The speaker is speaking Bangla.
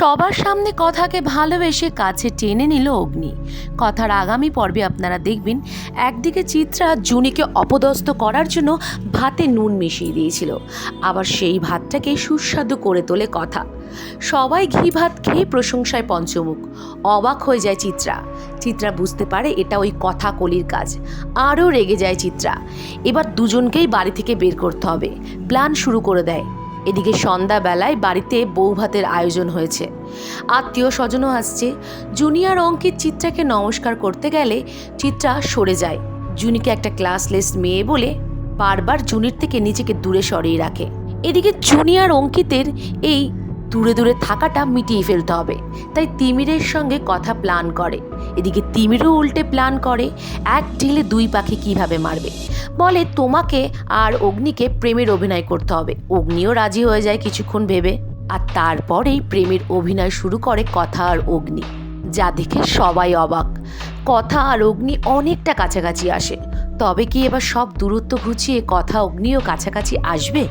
সবার সামনে কথাকে ভালোবেসে কাছে টেনে নিল অগ্নি। কথার আগামী পর্বে আপনারা দেখবেন, একদিকে চিত্রা জুনিকে অপদস্থ করার জন্য ভাতে নুন মিশিয়ে দিয়েছিল। আবার সেই ভাতটাকে সুস্বাদু করে তোলে কথা। সবাই ঘি ভাত খেয়ে প্রশংসায় পঞ্চমুখ। অবাক হয়ে যায় চিত্রা। চিত্রা বুঝতে পারে এটা ওই কথা কলির কাজ। আরও রেগে যায় চিত্রা। এবার দুজনকেই বাড়ি থেকে বের করতে হবে। প্ল্যান শুরু করে দেয়। এদিকে সন্ধ্যাবেলায় বাড়িতে বউ ভাতের আয়োজন হয়েছে। আত্মীয় স্বজনও আসছে। জুনিয়ার অঙ্কিত চিত্রাকে নমস্কার করতে গেলে চিত্রা সরে যায়। জুনিকে একটা ক্লাসলেস মেয়ে বলে বারবার জুনির থেকে নিজেকে দূরে সরিয়ে রাখে। এদিকে জুনিয়ার অঙ্কিতের এই দূরে দূরে থাকাটা মিটিয়ে ফেলতে হবে। তাই তিমিরের সঙ্গে কথা প্ল্যান করে। এদিকে তিমিরও উল্টে প্ল্যান করে, এক ঢিলে দুই পাখি কীভাবে মারবে। বলে, তোমাকে আর অগ্নিকে প্রেমের অভিনয় করতে হবে। অগ্নিও রাজি হয়ে যায় কিছুক্ষণ ভেবে। আর তারপরেই প্রেমের অভিনয় শুরু করে কথা আর অগ্নি। যা দেখে সবাই অবাক। কথা আর অগ্নি অনেকটা কাছাকাছি আসে। তবে কি এবার সব দূরত্ব ঘুচিয়ে কথা অগ্নিও কাছাকাছি আসবে?